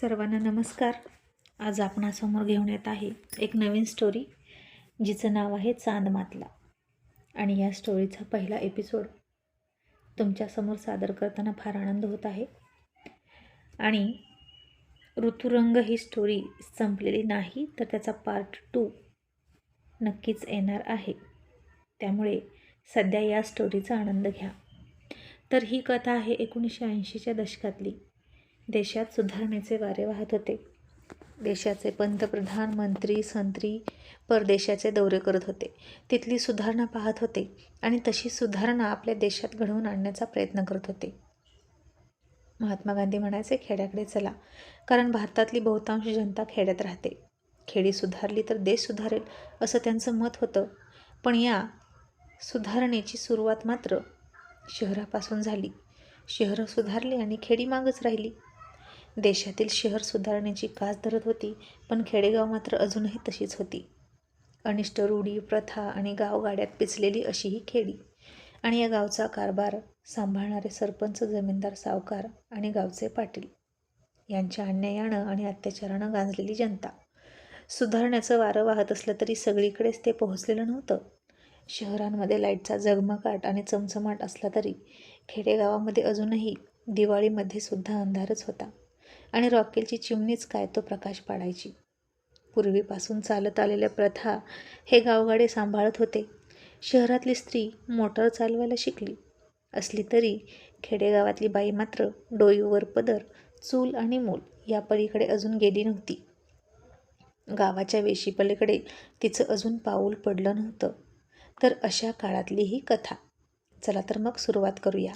सर्वांना नमस्कार. आज आपणासमोर घेऊन येत आहे एक नवीन स्टोरी जिचं नाव आहे चांद मातला. आणि या स्टोरीचा पहिला एपिसोड तुमच्यासमोर सादर करताना फार आनंद होत आहे. आणि ऋतुरंग ही स्टोरी संपलेली नाही तर त्याचा पार्ट टू नक्कीच येणार आहे. त्यामुळे सध्या या स्टोरीचा आनंद घ्या. तर ही कथा आहे एकोणीसशे ऐंशीच्या दशकातली. देशात सुधारणेचे वारे वाहत होते. देशाचे पंतप्रधान मंत्री संत्री परदेशाचे दौरे करत होते. तिथली सुधारणा पाहत होते आणि तशी सुधारणा आपल्या देशात घडवून आणण्याचा प्रयत्न करत होते. महात्मा गांधी म्हणायचे खेड्याकडे चला कारण भारतातली बहुतांश जनता खेड्यात राहते. खेडी सुधारली तर देश सुधारेल असं त्यांचं मत होतं. पण या सुधारणेची सुरुवात मात्र शहरापासून झाली. शहरं सुधारली आणि खेडी मागच राहिली. देशातील शहर सुधारण्याची कास धरत होती पण खेडेगाव मात्र अजूनही तशीच होती. अनिष्ट रूढी प्रथा आणि गावगाड्यात पिचलेली अशी ही खेडी आणि या गावचा कारभार सांभाळणारे सरपंच जमीनदार सावकार आणि गावचे पाटील यांच्या अन्यायानं आणि अत्याचारानं गांजलेली जनता. सुधारण्याचं वारं वाहत असलं तरी सगळीकडेच ते पोहोचलेलं नव्हतं. शहरांमध्ये लाईटचा झगमगाट आणि चमचमाट असला तरी खेडेगावामध्ये अजूनही दिवाळीमध्ये सुद्धा अंधारच होता. आणि रॉकेलची चिमणीच काय तो प्रकाश पाडायची. पूर्वीपासून चालत आलेल्या प्रथा हे गावगाडे सांभाळत होते. शहरातली स्त्री मोटर चालवायला शिकली. असली तरी खेडेगावातली बाई मात्र डोईवर पदर चूल आणि मूल या पलीकडे अजून गेली नव्हती. गावाच्या वेशीपलीकडे तिचं अजून पाऊल पडलं नव्हतं. तर अशा काळातली ही कथा. चला तर मग सुरुवात करूया.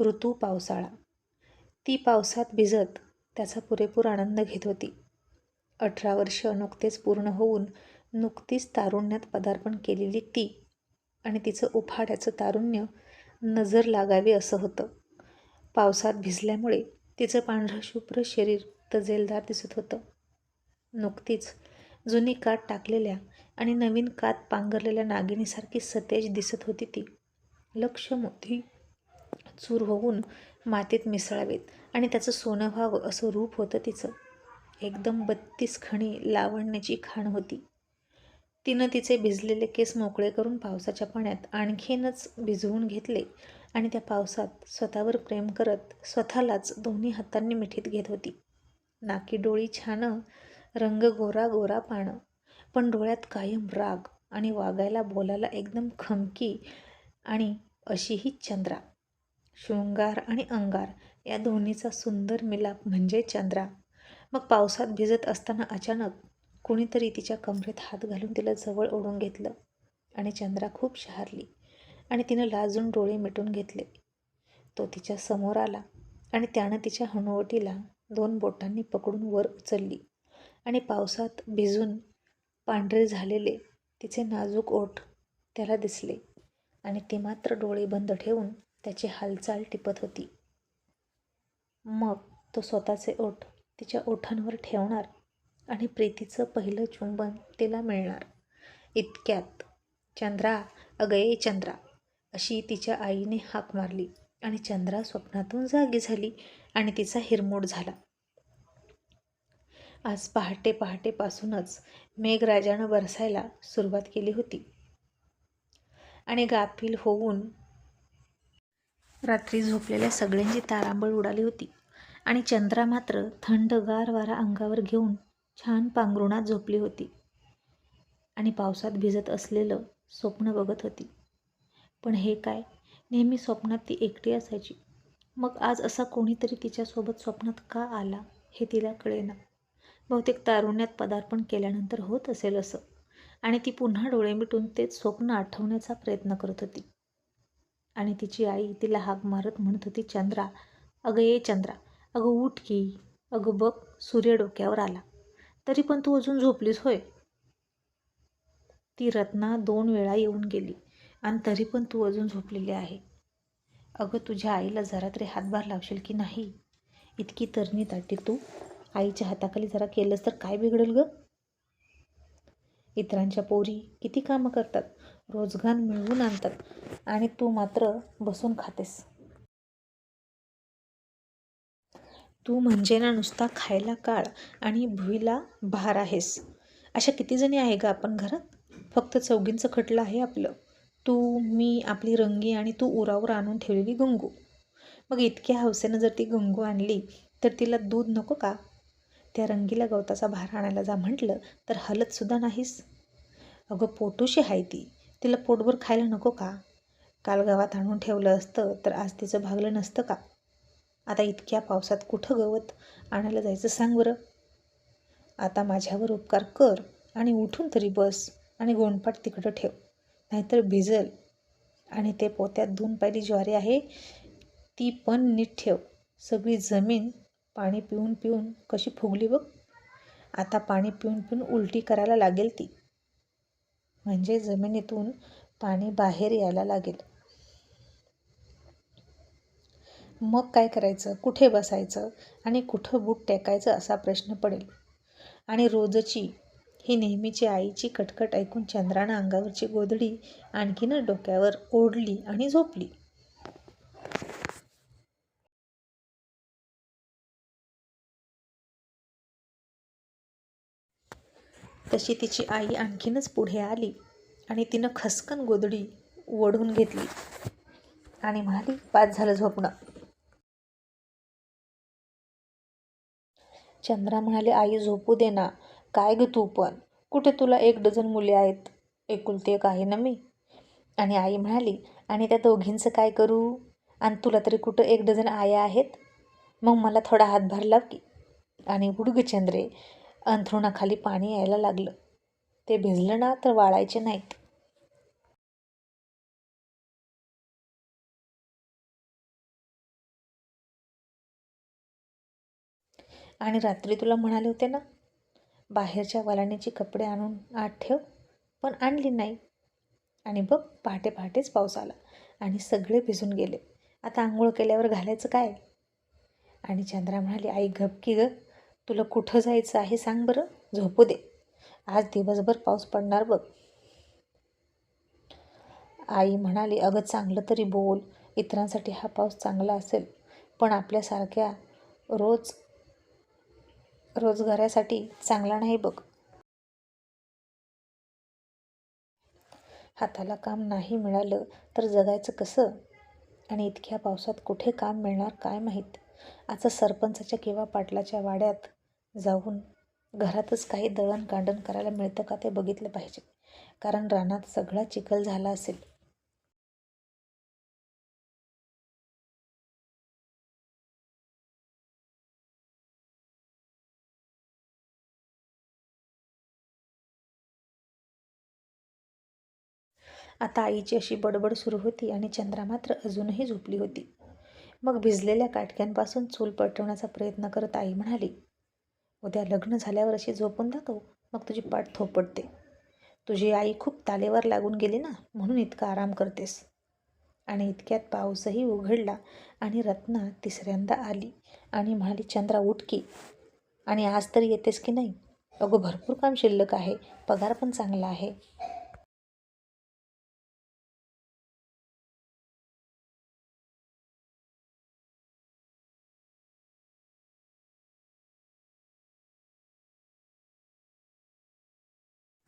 ऋतू पावसाळा. ती पावसात भिजत त्याचा पुरेपूर आनंद घेत होती. अठरा वर्ष नुकतेच पूर्ण होऊन नुकतीच तारुण्यात पदार्पण केलेली ती आणि तिचं उफाड्याचं तारुण्य नजर लागावे असं होतं. पावसात भिजल्यामुळे तिचं पांढरं शुभ्र शरीर तजेलदार दिसत होतं. नुकतीच जुनी काठ टाकलेल्या आणि नवीन कात पांघरलेल्या नागिनीसारखी सतेज दिसत होती ती. लक्ष मोठी चूर होऊन मातीत मिसळावेत आणि त्याचं सोनं व्हावं असं रूप होतं तिचं. एकदम बत्तीस खणी लावण्याची खाण होती. तिनं तिचे भिजलेले केस मोकळे करून पावसाच्या पाण्यात आणखीनच भिजवून घेतले आणि त्या पावसात स्वतःवर प्रेम करत स्वतःलाच दोन्ही हातांनी मिठीत घेत होती. नाकी डोळी छान रंग गोरा गोरा पानं पण डोळ्यात कायम राग आणि वागायला बोलायला एकदम खमकी आणि अशीही चंद्रा. शृंगार आणि अंगार या दोन्हीचा सुंदर मिलाप म्हणजे चंद्रा. मग पावसात भिजत असताना अचानक कुणीतरी तिच्या कमरेत हात घालून तिला जवळ ओढून घेतलं आणि चंद्रा खूप शहारली आणि तिनं लाजून डोळे मिटून घेतले. तो तिच्या समोर आला आणि त्यानं तिच्या हनुवटीला दोन बोटांनी पकडून वर उचलली आणि पावसात भिजून पांढरे झालेले तिचे नाजूक ओठ त्याला दिसले आणि ती मात्र डोळे बंद ठेवून त्याची हालचाल टिपत होती. मग तो स्वतःचे ओठ तिच्या ओठांवर ठेवणार आणि प्रीतीचं पहिलं चुंबन तिला मिळणार. इतक्यात चंद्रा अगये चंद्रा अशी तिच्या आईने हाक मारली आणि चंद्रा स्वप्नातून जागी झाली आणि तिचा हिरमोड झाला. आज पहाटे पहाटेपासूनच मेघराजानं बरसायला सुरुवात केली होती. आणि गाफील होऊन रात्री झोपलेल्या सगळ्यांची तारांबळ उडाली होती आणि चंद्रा मात्र थंडगार वारा अंगावर घेऊन छान पांघरुणात झोपली होती. आणि पावसात भिजत असलेलं स्वप्न बघत होती. पण हे काय? नेहमी स्वप्नात ती एकटी असायची. मग आज असा कोणीतरी तिच्यासोबत स्वप्नात का आला हे तिला कळेना. बहुतेक तारुण्यात पदार्पण केल्यानंतर होत असेल असं. आणि ती पुन्हा डोळे मिटून तेच स्वप्न आठवण्याचा प्रयत्न करत होती. आणि तिची आई तिला हाक मारत म्हणत होती चंद्रा अगं ये चंद्रा अगं उठ की अगं बघ सूर्य डोक्यावर आला. तरी पण तू अजून झोपलीस होय. ती रत्ना दोन वेळा येऊन गेली आणि तरी पण तू अजून झोपलेली आहे. अगं तुझ्या आईला जरा तरी हातभार लावशील की नाही? इतकी तरणी ताटी तू. आईच्या हाताखाली जरा केलंस तर काय बिघडेल ग? इतरांच्या पोरी किती कामं करतात. रोजगार मिळवून आणतात आणि तू मात्र बसून खातेस. तू म्हणजे ना नुसता खायला काळ आणि भुईला भार आहेस. अशा किती जणी आहे का आपण घरात? फक्त चौघींचं खटलं आहे आपलं. तू मी आपली रंगी आणि तू उरावर आणून ठेवलेली गंगू. मग इतक्या हौसेनं जर ती गंगू आणली तर तिला दूध नको का? त्या रंगीला गवताचा भार आणायला जा म्हटलं तर हलतसुद्धा नाहीस. अगं पोटूशी आहे ती. तिला पोटभर खायला नको का? काल गावात आणून ठेवलं असतं तर आज तिचं भागलं नसतं का? आता इतक्या पावसात कुठं गवत आणायला जायचं सांग बरं? आता माझ्यावर उपकार कर आणि उठून तरी बस आणि गोंडपाट तिकडं ठेव. नाहीतर भिजल. आणि ते पोत्यात दोन पायली ज्वारी आहे ती पण नीट ठेव. सगळी जमीन पाणी पिऊन पिऊन कशी फुगली बघ. आता पाणी पिऊन पिऊन उलटी करायला लागेल ती. म्हणजे जमिनीतून पाणी बाहेर यायला लागेल. मग काय करायचं? कुठे बसायचं? आणि कुठं बूट टेकायचं असा प्रश्न पडेल. आणि रोजची ही नेहमीची आईची कटकट ऐकून चंद्रानं अंगावरची गोधडी आणखीनच डोक्यावर ओढली आणि झोपली. तशी तिची आई आणखीनच पुढे आली आणि तिनं खसकन गोधडी ओढून घेतली. आणि म्हणाली पाच झालं झोपणं. चंद्रा म्हणाले आई झोपू दे ना. काय ग तू पण? कुठे तुला एक डझन मुले आहेत? एकुलती एक आहे ना मी. आणि आई म्हणाली आणि त्या दोघींचं काय करू? आणि तुला तरी कुठं एक डझन आया आहेत? मग मला थोडा हातभार लाव की. आणि उडग चंद्रे. अंथरुणाखाली पाणी यायला लागलं. ते भिजलं ना तर वाळायचे नाहीत. आणि रात्री तुला म्हणाले होते ना बाहेरच्या वलाणीचे कपडे आणून आत ठेव पण आणली नाही. आणि बघ पहाटे पहाटेच पाऊस आला आणि सगळे भिजून गेले. आता आंघोळ केल्यावर घालायचं काय? आणि चंद्रा म्हणाली आई घपकी ग. तुला कुठं जायचं आहे सांग बरं? झोपू दे. आज दिवसभर पाऊस पडणार बघ. आई म्हणाली अगं चांगलं तरी बोल इतरांसाठी हा पाऊस चांगला असेल पण आपल्यासारख्या रोज रोजगारासाठी चांगला नाही बघ. हाताला काम नाही मिळालं तर जगायचं कसं? आणि इतक्या पावसात कुठे काम मिळणार काय माहीत? आता सरपंचाच्या किंवा पाटलाच्या वाड्यात जाऊन घरातच काही दळणकांडण करायला मिळतं का ते बघितलं पाहिजे. कारण रानात सगळा चिखल झाला असेल. आता आईची अशी बडबड सुरू होती आणि चंद्रा मात्र अजूनही झोपली होती. मग भिजलेल्या काटक्यांपासून चूल पटवण्याचा प्रयत्न करत आई म्हणाली उद्या लग्न झाल्यावर अशी झोपून जातो मग तुझी पाठ थोपटते. तुझी आई खूप तालेवर लागून गेली ना म्हणून इतका आराम करतेस. आणि इतक्यात पाऊसही उघडला आणि रत्ना तिसऱ्यांदा आली आणि म्हणाली चंद्रा उठकी आणि आज तरी येतेस की नाही? अगो भरपूर काम शिल्लक आहे पगार पण चांगला आहे.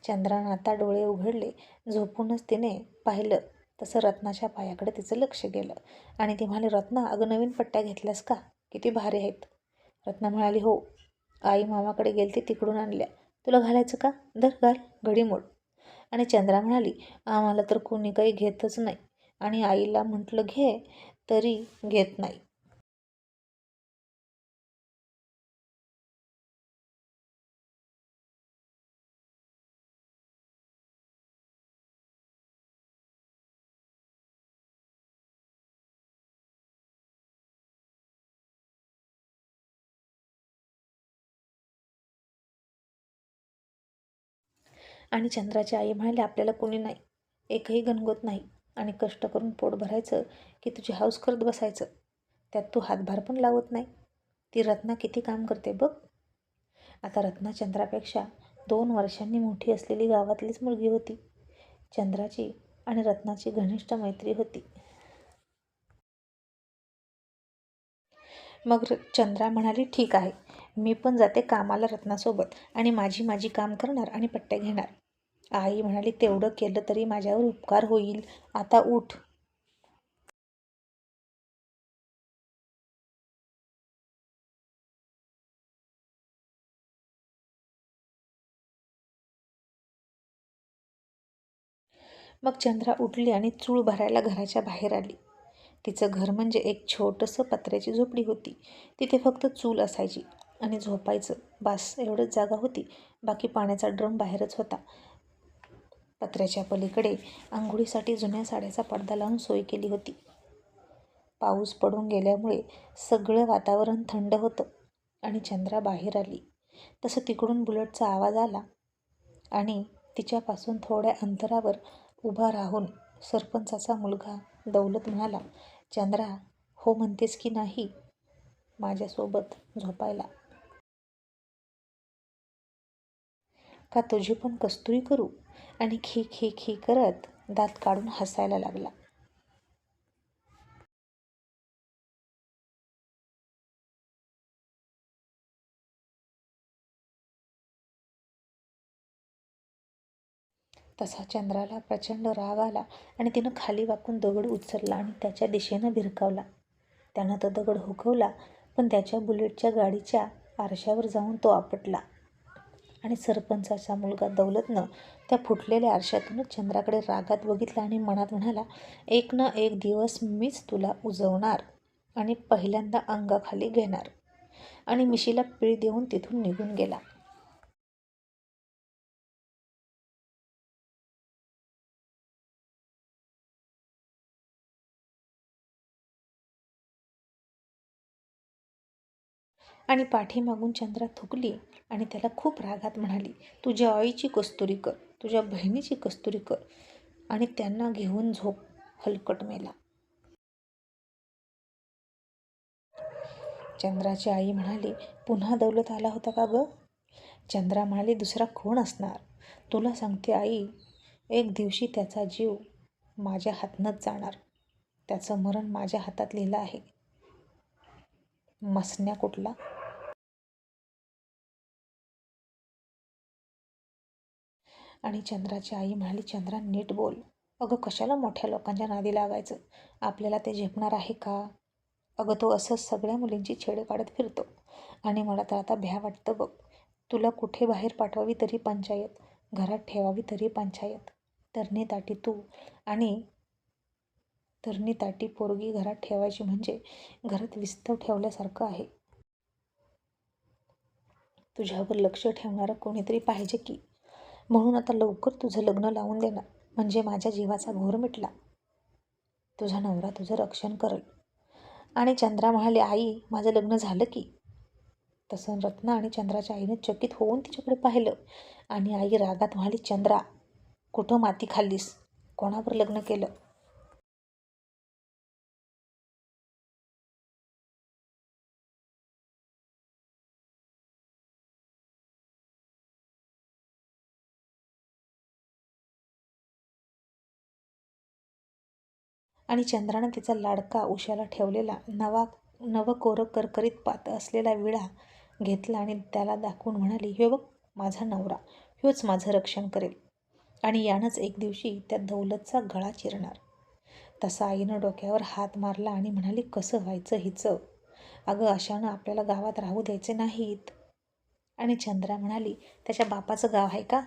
चंद्रानं आता डोळे उघडले. झोपूनच तिने पाहिलं तसं रत्नाच्या पायाकडे तिचं लक्ष गेलं. आणि ती म्हणाली रत्ना अगं नवीन पट्ट्या घेतल्यास का? किती भारी आहेत. रत्ना म्हणाली हो आई मामाकडे गेलती तिकडून आणल्या. तुला घालायचं का? दर घाल घडी मोड. आणि चंद्रा म्हणाली आम्हाला तर कोणी काही घेतच नाही. आणि आईला म्हटलं घे तरी घेत नाही. आणि चंद्राची आई म्हणाली आपल्याला कोणी नाही एकही गणगोत नाही. आणि कष्ट करून पोट भरायचं की तुझी हाऊस करत बसायचं. त्यात तू हातभार पण लावत नाही. ती रत्ना किती काम करते बघ. आता रत्ना चंद्रापेक्षा दोन वर्षांनी मोठी असलेली गावातलीच मुलगी होती. चंद्राची आणि रत्नाची घनिष्ठ मैत्री होती. मग चंद्रा म्हणाली ठीक आहे. मी पण जाते कामाला रत्नासोबत आणि माझी माझी काम करणार आणि पट्ट्या घेणार. आई म्हणाली तेवढं केलं तरी माझ्यावर उपकार होईल. आता उठ. मग चंद्रा उठली आणि चूळ भरायला घराच्या बाहेर आली. तिचं घर म्हणजे एक छोटंसं पत्र्याची झोपडी होती. तिथे फक्त चूल असायची. आणि झोपायचं. बास एवढंच जागा होती. बाकी पाण्याचा ड्रम बाहेरच होता. पत्र्याच्या पलीकडे आंघोळीसाठी जुन्या साड्याचा पडदा लावून सोय केली होती. पाऊस पडून गेल्यामुळे सगळं वातावरण थंड होतं आणि चंद्रा बाहेर आली. तसं तिकडून बुलटचा आवाज आला आणि तिच्यापासून थोड्या अंतरावर उभा राहून सरपंचाचा मुलगा दौलत म्हणाला चंद्रा हो म्हणतेस की नाही? माझ्यासोबत झोपायला. का तुझी पण कस्तुरी करू? आणि खी खी खी करत दात काढून हसायला लागला. तसा चंद्राला प्रचंड राग आला आणि तिनं खाली वाकून दगड उचलला आणि त्याच्या दिशेनं भिरकावला. त्यानं तो दगड हुकवला पण त्याच्या बुलेटच्या गाडीच्या आरशावर जाऊन तो आपटला. आणि सरपंचाचा मुलगा दौलतनं त्या फुटलेल्या आरशातूनच चंद्राकडे रागात बघितला आणि मनात म्हणाला एक ना एक दिवस मीच तुला उजवणार आणि पहिल्यांदा अंगाखाली घेणार. आणि मिशीला पीळ देऊन तिथून निघून गेला. आणि पाठीमागून चंद्रा थुकली आणि त्याला खूप रागात म्हणाली तुझ्या आईची कस्तुरी कर तुझ्या बहिणीची कस्तुरी कर. आणि त्यांना घेऊन झोप हलकट मेला. चंद्राची आई म्हणाली पुन्हा दौलत आला होता का ग? चंद्रा म्हणाली दुसरा कोण असणार? तुला सांगते आई एक दिवशी त्याचा जीव माझ्या हातनंच जाणार. त्याचं मरण माझ्या हातात लिहिलं आहे. मसन्या कुठला? आणि चंद्राची आई म्हणाली चंद्रा नीट बोल. अगं कशाला मोठ्या लोकांच्या नादी लागायचं? आपल्याला ते झेपणार आहे का? अगं तो असंच सगळ्या मुलींची छेड काढत फिरतो. आणि मला तर आता भ्या वाटतं बघ. तुला कुठे बाहेर पाठवावी तरी पंचायत. घरात ठेवावी तरी पंचायत. तरणे ताटी तू. आणि धरणी ताटी पोरगी घरात ठेवायची म्हणजे घरात विस्तव ठेवल्यासारखं आहे. तुझ्यावर लक्ष ठेवणारं कोणीतरी पाहिजे की? म्हणून आता लवकर तुझं लग्न लावून देणार. म्हणजे माझ्या जीवाचा घोर मिटला. तुझा नवरा तुझं रक्षण करेल. आणि चंद्रा म्हणाले आई माझं लग्न झालं की? तसं रत्ना आणि चंद्राच्या आईने चकित होऊन तिच्याकडे पाहिलं. आणि आई रागात म्हणाली चंद्रा कुठं माती खाल्लीस? कोणावर लग्न केलं? आणि चंद्रानं तिचा लाडका उशाला ठेवलेला नवा नवकोरं करकरीत पात असलेला विळा घेतला आणि त्याला दाखवून म्हणाली हे बघ माझा नवरा ह्योच माझं रक्षण करेल. आणि यानंच एक दिवशी त्या दौलतचा गळा चिरणार. तसा आईनं डोक्यावर हात मारला आणि म्हणाली कसं व्हायचं हिचं? अगं अशानं आपल्याला गावात राहू द्यायचे नाहीत. आणि चंद्रा म्हणाली त्याच्या बापाचं गाव आहे का?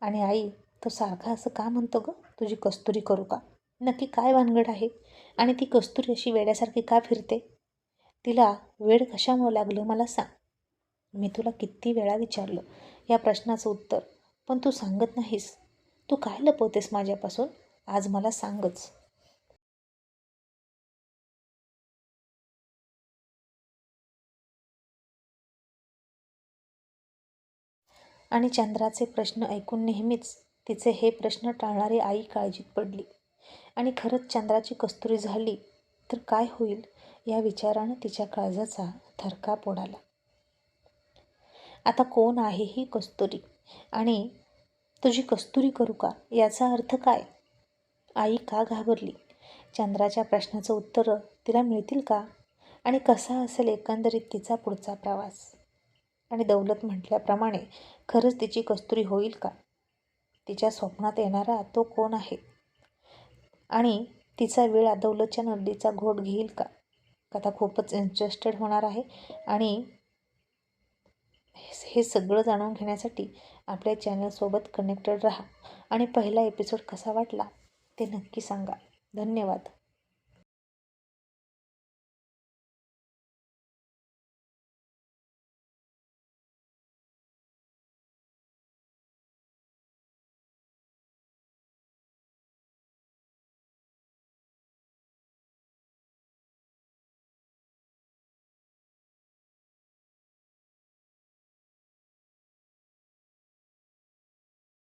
आणि आई तो सारखा असं का म्हणतो गं? तुझी कस्तुरी करू का? नक्की काय भानगड आहे? आणि ती कस्तुरी अशी वेड्यासारखी का फिरते? तिला वेड कशामुळं लागलं मला सांग. मी तुला किती वेळा विचारलं या प्रश्नाचं उत्तर पण तू सांगत नाहीस. तू काय लपवतेस माझ्यापासून? आज मला सांगच. आणि चंद्राचे प्रश्न ऐकून नेहमीच तिचे हे प्रश्न टाळणारी आई काळजीत पडली. आणि खरंच चंद्राची कस्तुरी झाली तर काय होईल या विचारानं तिच्या काळजाचा थरकाप उडाला आता कोण आहे ही कस्तुरी? आणि तुझी कस्तुरी करू का? याचा अर्थ काय? आई का घाबरली? चंद्राच्या प्रश्नाचं उत्तर तिला मिळतील का? आणि कसा असेल एकंदरीत तिचा पुढचा प्रवास? आणि दौलत म्हटल्याप्रमाणे खरंच तिची कस्तुरी होईल का? तिच्या स्वप्नात येणारा तो कोण आहे? आणि तिचा वेळ दौलतच्या नदीचा घोट घेईल का? कथा खूपच इंटरेस्टेड होणार आहे. आणि हे सगळं जाणून घेण्यासाठी आपल्या चॅनलसोबत कनेक्टेड राहा. आणि पहिला एपिसोड कसा वाटला ते नक्की सांगा. धन्यवाद.